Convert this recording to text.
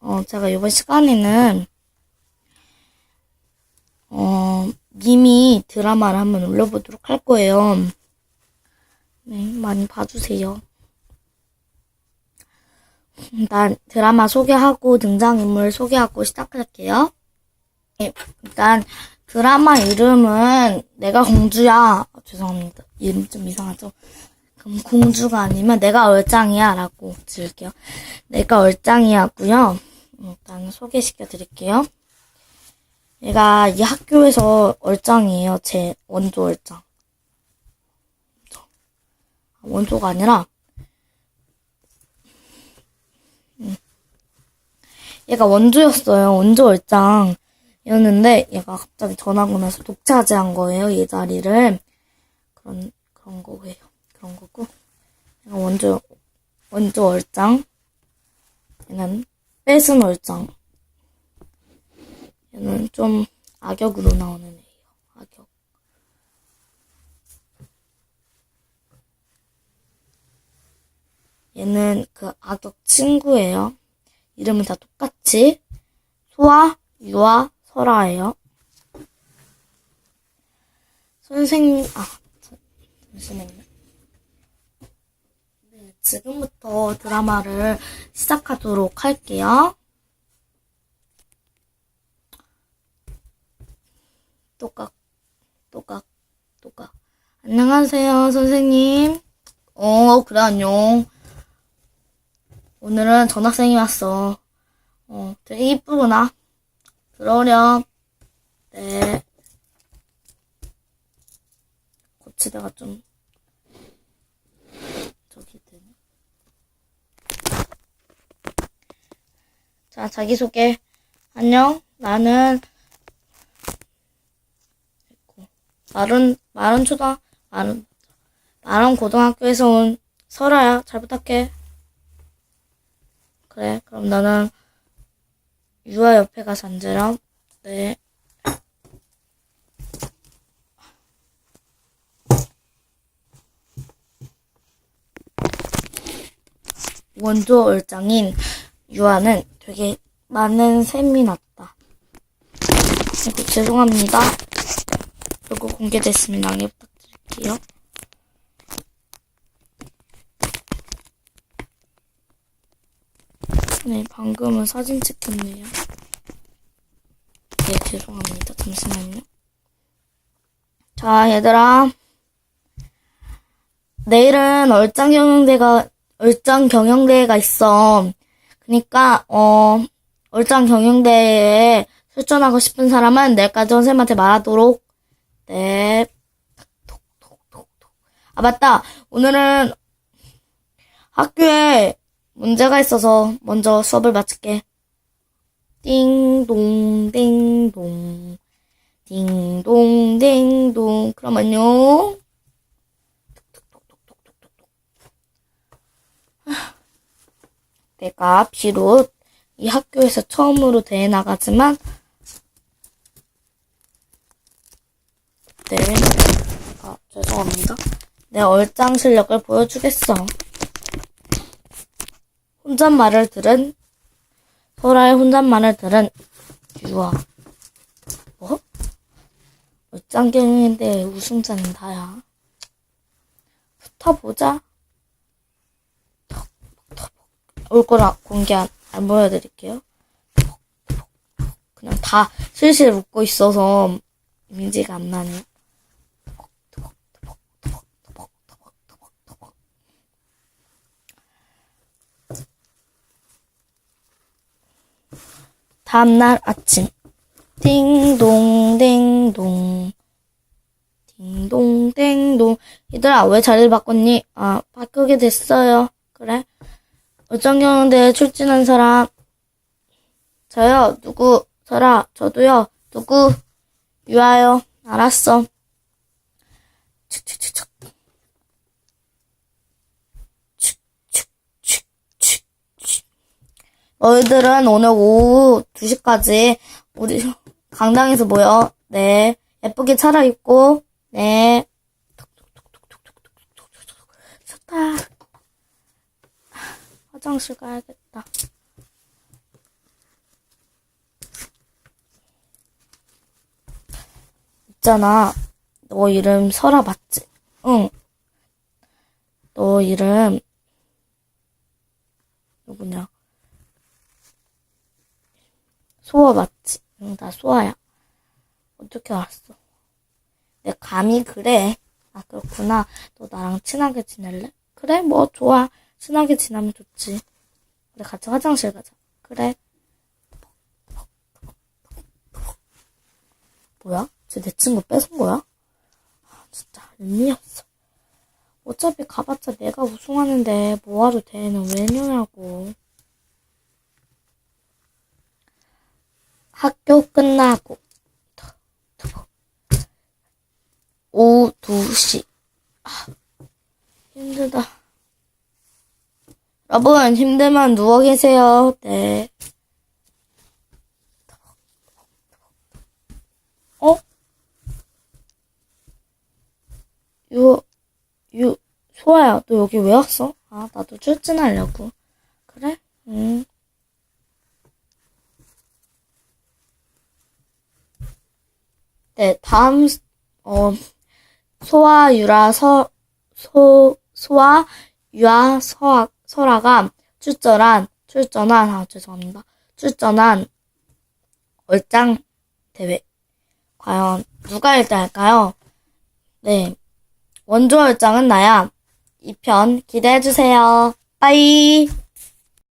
어, 제가 이번 시간에는, 어, 미미 드라마를 한번 올려보도록 할 거예요. 네, 많이 봐주세요. 일단 드라마 소개하고 등장인물 소개하고 시작할게요. 네, 일단 드라마 이름은 내가 공주야. 아, 죄송합니다. 이름 좀 이상하죠? 그럼 공주가 아니면 내가 얼짱이야 라고 지을게요. 내가 얼짱이야고요. 일단 소개시켜 드릴게요. 얘가 이 학교에서 얼짱이에요. 제 원조 얼짱. 원조가 아니라 음. 얘가 원조였어요. 원조 얼짱이었는데 얘가 갑자기 전화고 나서 독차지한 거예요. 얘 자리를 그런 그런 거예요. 그런 거고 얘가 원조 원조 얼짱 얘는 뺏은 얼짱 얘는 좀 악역으로 나오는 애예요. 악역. 얘는 그 악역 친구예요. 이름은 다 똑같이 소아, 유아, 설아예요. 선생님, 아, 자, 잠시만요. 네, 지금부터 드라마를 시작하도록 할게요. 똑각, 똑각, 똑각. 안녕하세요, 선생님. 어, 그래, 안녕. 오늘은 전학생이 왔어. 어, 되게 이쁘구나. 들어오렴. 네. 고치대가 좀, 저기 되네. 자, 자기소개. 안녕. 나는, 마른, 마른 초등, 마른, 마른 고등학교에서 온 설아야. 잘 부탁해. 그래, 그럼 나는 유아 옆에 가서 앉으렴. 네. 원조 얼짱인 유아는 되게 많은 샘이 났다. 아이고, 죄송합니다. 그리고 공개됐으면 양해 부탁드릴게요. 네, 방금은 사진 찍혔네요. 네, 죄송합니다. 잠시만요. 자, 얘들아. 내일은 얼짱 경영대가, 얼짱 경영대회가 있어. 그니까, 어, 얼짱 경영대회에 출전하고 싶은 사람은 내일까지 선생님한테 말하도록. 네. 아, 맞다. 오늘은 학교에 문제가 있어서 먼저 수업을 마칠게. 띵동, 띵동. 띵동, 띵동. 그럼 안녕. 내가 비록 이 학교에서 처음으로 대회 나가지만, 네. 아, 죄송합니다. 내 얼짱 실력을 보여주겠어. 혼잣말을 들은 소라의 혼잣말을 들은 유아 뭐? 얼짱경인데 웃음자는 나야 붙어보자 얼굴 공개 안, 안 보여드릴게요. 그냥 다 실실 웃고 있어서 이미지가 안 나네요. 다음날 아침. 띵동, 띵동. 띵동, 띵동. 얘들아, 왜 자리를 바꿨니? 아, 바꾸게 됐어요. 그래? 얼짱경영대에 출진한 사람. 저요, 누구? 설아, 저도요. 누구? 유아요. 알았어. 축축축축. 너희들은 오늘 오후 2시까지 우리 강당에서 모여. 네. 예쁘게 차려입고. 네. 좋다. 화장실 가야겠다. 있잖아. 너 이름 설아 맞지? 응. 너 이름 누구냐? 소아 맞지? 응, 나 소아야. 어떻게 알았어? 내 감이 그래. 아, 그렇구나. 너 나랑 친하게 지낼래? 그래, 뭐, 좋아. 친하게 지내면 좋지. 우리 같이 화장실 가자. 그래. 뭐야? 쟤 내 친구 뺏은 거야? 아, 진짜 의미 없어. 어차피 가봤자 내가 우승하는데 뭐하러 대회는 왜 냐고. 학교 끝나고 오후 2시 아, 힘들다. 여러분 힘들면 누워 계세요. 네. 어? 유, 유, 소아야, 너 여기 왜 왔어? 아, 나도 출진하려고. 그래? 응. 네, 다음, 어, 소아, 유라, 서, 소, 소아, 유아, 서아, 설아가 출전한, 출전한, 아, 죄송합니다. 출전한 얼짱 대회. 과연 누가 1등 할까요? 네. 원조 얼짱은 나야. 2편 기대해 주세요. 빠이!